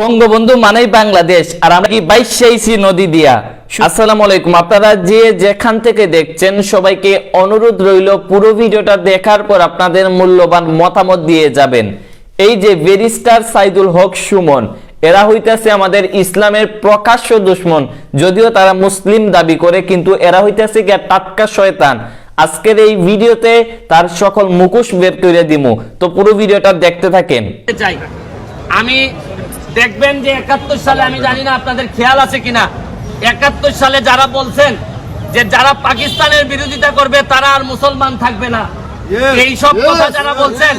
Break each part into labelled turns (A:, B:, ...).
A: বঙ্গবন্ধু মানেই বাংলাদেশ আর আমরা কি বাইশ সেইছি নদী দিয়া? আসসালামু আলাইকুম। আপনারা যে যেখান থেকে দেখছেন সবাইকে অনুরোধ রইল পুরো ভিডিওটা দেখার পর আপনাদের মূল্যবান মতামত দিয়ে যাবেন। এই যে ব্যারিস্টার সাইদুল হক সুমন এরা হইতেছে আমাদের ইসলামের প্রকাশ্য দুশ্মন। যদিও তারা মুসলিম দাবি করে কিন্তু এরা হইতেছে কি টাটকা শয়তান। আজকের এই ভিডিওতে তার সকল মুখোশ বের করে দিমু। তো পুরো ভিডিওটা দেখতে থাকেন।
B: আমি দেখবেন যে একাত্তর সালে আমি জানি না আপনাদের খেয়াল আছে কিনা একাত্তর সালে যারা বলছেন যে যারা পাকিস্তানের বিরোধিতা করবে তারা আর মুসলমান থাকবে না। এই সব কথা যারা বলছেন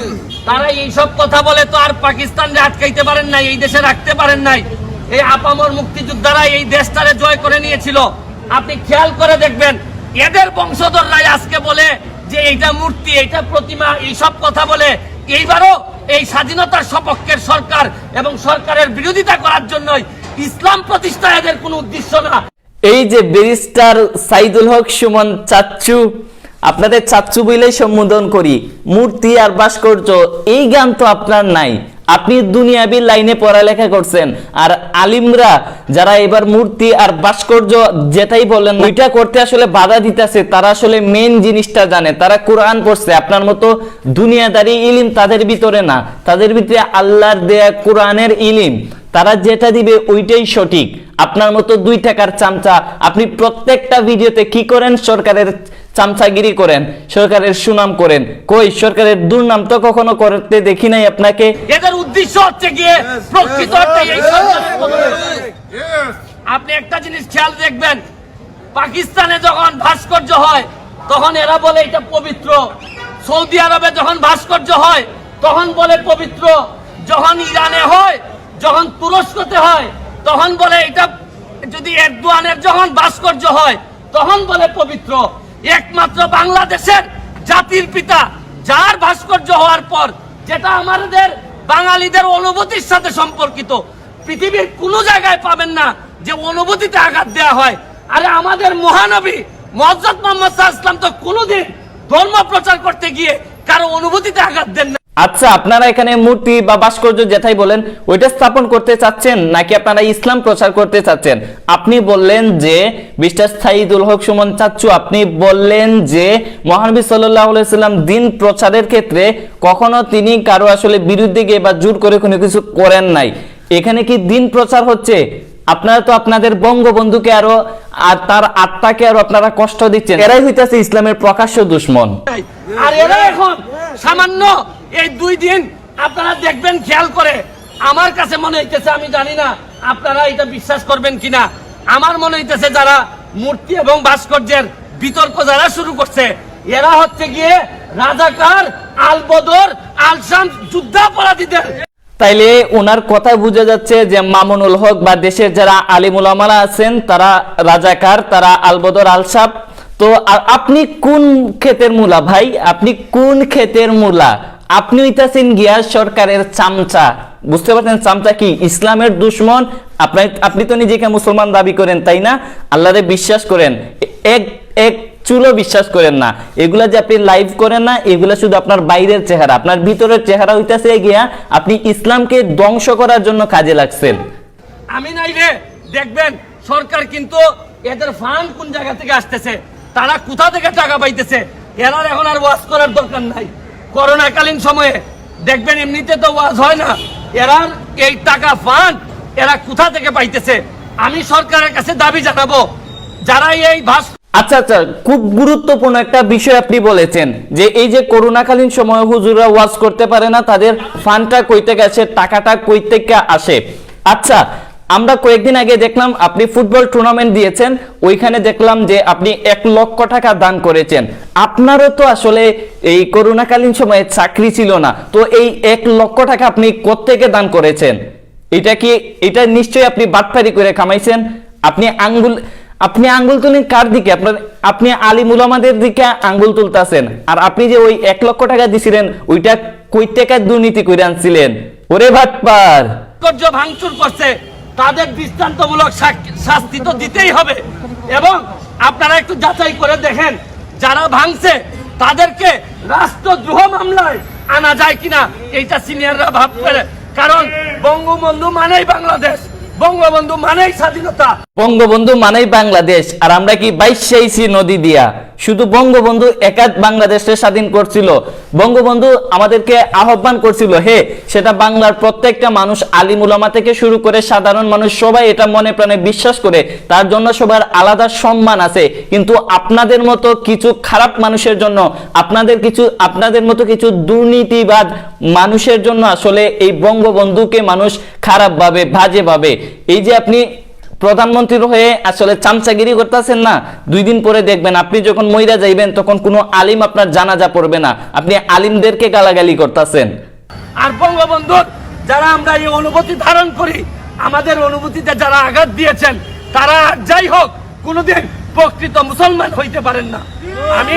B: তারা এই সব কথা বলে তো আর পাকিস্তানকে আটকাইতে পারেন নাই এই দেশে রাখতে পারেন নাই। এই আপামর মুক্তিযোদ্ধারা এই দেশটারে জয় করে নিয়েছিল। আপনি খেয়াল করে দেখবেন এদের বংশধররাই আজকে বলে যে এইটা মূর্তি এইটা প্রতিমা এই সব কথা বলে। এইবারও এই স্বাধীনতার সপক্ষের সরকার এবং সরকারের বিরোধিতা করার জন্যই ইসলাম প্রতিষ্ঠা এদের কোনো উদ্দেশ্য না।
A: এই যে ব্যারিস্টার সাইদুল হক সুমন চাচ্চু, আপনাদের চাচ্চু বলেই সম্বোধন করি, মূর্তি আর ভাস্কর্য, এই জ্ঞান তো আপনার নাই। আপনি দুনিয়াবি লাইনে পড়ালেখা করছেন, আর আলিমরা যারা এবার মূর্তি আর ভাস্কর্য যেটাই বলেন ওইটা করতে আসলে বাধা দিতেছে, তারা আসলে মেন জিনিসটা জানে, তারা কোরআন পড়ছে, আপনার মতো দুনিয়াদারি ইলিম তাদের ভিতরে না, তাদের ভিতরে আল্লাহর দেয়া কোরআনের ইলিম। তারা যেটা দিবে ওইটাই সঠিক। আপনার মতো দুই টাকার চামচা আপনি প্রত্যেকটা ভিডিওতে কি করেন? সরকারের চামচাগিরি করেন সরকারের সুনাম করেন। কই সরকারের দুর্নাম তো কখনো করতে দেখি নাই আপনাকে?
B: এদের উদ্দেশ্য হচ্ছে গিয়ে প্রকৃত অর্থে এই আপনি একটা জিনিস খেয়াল দেখবেন পাকিস্তানে যখন ভাস্কর্য হয় তখন এরা বলে এটা পবিত্র। সৌদি আরবে যখন ভাস্কর্য হয় তখন বলে পবিত্র। যখন ইরানে হয় যখন তুরস্কতে হয়, তখন বলে এটা যদি এরদোয়ানের যখন ভাস্কর্য হয়, তখন বলে পবিত্র। একমাত্র বাংলাদেশের জাতির পিতা যার ভাস্কর্য হওয়ার পর যেটা আমাদের বাঙালিদের অনুভূতির সাথে সম্পর্কিত, পৃথিবীর কোনো জায়গায় পাবেন না যে অনুভূতিতে আঘাত দেওয়া হয়। আরে আমাদের মহানবী মহজরত মোহাম্মদ আলাইহি ওয়াসাল্লাম তো কোনোদিন ধর্ম প্রচার করতে গিয়ে কারও অনুভূতিতে আঘাত দেন না।
A: আচ্ছা আপনারা এখানে মূর্তি বা ভাস্কর্য যেটাই বলেন, ওইটা স্থাপন করতে চাচ্ছেন নাকি আপনারা ইসলাম প্রচার করতে চাচ্ছেন? আপনি বললেন যে, মিস্টার সাইদুল হক সুমন চাচ্চু, আপনি বললেন যে, মহানবী সাল্লাম দিন প্রচারের ক্ষেত্রে কখনো তিনি কারও আসলে বিরুদ্ধে গিয়ে বা জোর করে কোনো কিছু করেন নাই। এখানে কি দিন প্রচার হচ্ছে? আপনারা তো আপনাদের বঙ্গবন্ধুকে আরও, আর তার আত্মাকে আরও আপনারা কষ্ট দিচ্ছেন। এরাই হইতাছে ইসলামের প্রকাশ্য দুশ্মন।
B: আর এরা এখন সামান্য এই দুই দিন আপনারা দেখবেন খেয়াল করে। আমার কাছে মনে হইতেছে, আমি জানি না আপনারা এটা বিশ্বাস করবেন কিনা। আমার মনে হইতেছে যারা মূর্তি এবং ভাস্কর্যের বিতর্ক যারা শুরু করছে, এরা হচ্ছে গিয়ে রাজাকার, আলবদর, আলসাম যুদ্ধাপরাধীদের।
A: তাইলে ওনার কথা বোঝা যাচ্ছে যে মামুনুল হক বা দেশের যারা আলিমুলামারা আছেন, তারা রাজাকার, তারা আলবদর আলসাব তো আপনি কোন ক্ষেতের মূলা ভাই? আপনি কোন ক্ষেতের মূলা? আপনি হইতাছেন গিয়া সরকারের চামচা। বুঝতে পারছেন চামচা কি? ইসলামের দুশ্মন। আপনি আপনি তো নিজেকে মুসলমান দাবি করেন, তাই না? আল্লাহরে বিশ্বাস করেন। এক এক চুলো বিশ্বাস করেন না। এগুলা যে আপনি লাইভ করেন না, এগুলা শুধু আপনার বাইরের চেহারা। আপনার ভিতরের চেহারা হইতাছে গিয়া আপনি ইসলামকে ধ্বংস করার জন্য কাজে লাগছেন।
B: আমি নাই রে। দেখবেন, সরকার কিন্তু এদের ফান্ড কোন জায়গা থেকে আসতেছে? তারা কোথা থেকে টাকা পাইতেছে? এরা এখন আর ওয়াজ করার দরকার নাই। করোনাকালীন সময়ে, দেখবেন এমনিতে তো ওয়াজ হয় না। এরা এই টাকা ফান্ড এরা কোথা থেকে পাইতেছে? আমি সরকারের কাছে দাবি জানাব, যারা এই ভাস
A: আচ্ছা আচ্ছা খুব গুরুত্বপূর্ণ একটা বিষয় আপনি বলেছেন, যে এই যে করোনাকালীন সময় হুজুররা ওয়াজ করতে পারে না, তাদের ফান্ডটা কই থেকে আসে টাকাটা কই থেকে আসে? আচ্ছা আমরা কয়েকদিন আগে দেখলাম আপনি ফুটবল টুর্নামেন্ট দিয়েছেন, ওইখানে দেখলাম যে আপনি এক লক্ষ টাকা দান করেছেন। আপনারও তো আসলে এই করোনাকালীন সময়ে চাকরি ছিল না, তো এই এক লক্ষ টাকা আপনি কোত্থেকে দান করেছেন? এটা কি, এটা নিশ্চয়ই আপনি বাটপারি করে কামাইছেন? আপনি আঙ্গুল আপনি আঙ্গুল তুলেন কার দিকে? আপনার, আপনি আলিমুল আমাদের দিকে আঙ্গুল তুলতেছেন। আর আপনি যে ওই এক লক্ষ টাকা দিছিলেন, ওইটা টাকা দুর্নীতি করে আনছিলেন। ওরে ভাটপার
B: ভাঙচুর করছে তাদের দৃষ্টান্তমূলক শাস্তি তো দিতেই হবে। এবং আপনারা একটু যাচাই করে দেখেন, যারা ভাঙছে, তাদেরকে রাষ্ট্রদ্রোহ মামলায় আনা যায় কিনা, এইটা সিনিয়ররা ভাব করে কারণ বঙ্গবন্ধু মানেই বাংলাদেশ, বঙ্গবন্ধু মানেই স্বাধীনতা।
A: বঙ্গবন্ধু মানেই বাংলাদেশ, আর আমরা কি বাইশাইছি নদী দিয়া শুধু বঙ্গবন্ধু একাধ বাংলাদেশে স্বাধীন করছিল। বঙ্গবন্ধু আমাদেরকে আহ্বান করছিল, হে, সেটা বাংলার প্রত্যেকটা মানুষ আলিম উলামা থেকে শুরু করে সাধারণ মানুষ সবাই এটা মনে প্রাণে বিশ্বাস করে। তার জন্য সবার আলাদা সম্মান আছে। কিন্তু আপনাদের মতো কিছু খারাপ মানুষের জন্য, আপনাদের কিছু, আপনাদের মতো কিছু দুর্নীতিবাদ মানুষের জন্য আসলে এই বঙ্গবন্ধুকে মানুষ খারাপভাবে, বাজেভাবে। এই যে আপনি প্রধানমন্ত্রীর হয়ে আসলে চামচাগিরি করতেছেন না, দুই দিন পরে দেখবেন আপনি যখন মইরা যাইবেন, তখন কোনো আলিম আপনার জানাজা পড়বে না। আপনি আলিমদেরকে গালাগালি করতেছেন।
B: আর বঙ্গবন্ধুর যারা আমরা এই অনুভূতি ধারণ করি, আমাদের অনুভূতিতে যারা আঘাত দিয়েছেন, তারা যাই হোক, কোনোদিন প্রকৃত মুসলমান হইতে পারেন না। আমি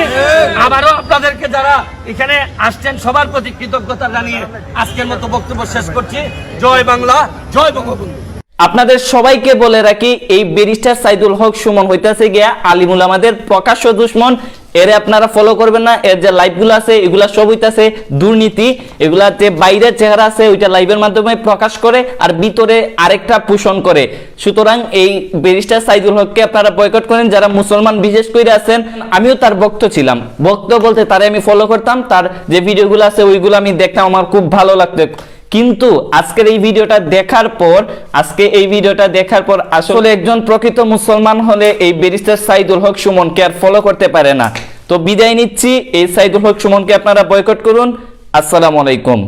B: আবারও আপনাদেরকে যারা এখানে আসছেন, সবার প্রতি কৃতজ্ঞতা জানিয়ে আজকের মতো বক্তব্য শেষ করছি। জয় বাংলা, জয় বঙ্গবন্ধু।
A: আপনাদের সবাইকে বলে রাখি, এই ব্যারিস্টার সাইদুল হক সুমন হইতাছে গিয়া আলিমুল আমাদের প্রকাশ্য দুশ্মন। এরে আপনারা ফলো করবেন না, এর যে লাইভগুলো আছে, এগুলা সব হইতাছে দুর্নীতি। এগুলা যে বাইরের চেহারা আছে, ওইটা লাইভের মাধ্যমে প্রকাশ করে আর ভিতরে আরেকটা পোষণ করে। সুতরাং এই ব্যারিস্টার সাইদুল হককে আপনারা বয়কট করেন, যারা মুসলমান বিশেষ করে আছেন, আমিও তার ভক্ত ছিলাম। ভক্ত বলতে তারে আমি ফলো করতাম, তার যে ভিডিওগুলো আছে, ওইগুলো আমি দেখতাম, আমার খুব ভালো লাগতো। কিন্তু আজকের এই ভিডিওটা দেখার পর, আজকে এই ভিডিওটা দেখার পর আসলে একজন প্রকৃত মুসলমান হলে এই ব্যারিস্টার সাইদুল হক সুমনকে আর ফলো করতে পারে না। তো বিদায় নিচ্ছি, এই সাইদুল হক সুমনকে আপনারা বয়কট করুন। আসসালামু আলাইকুম।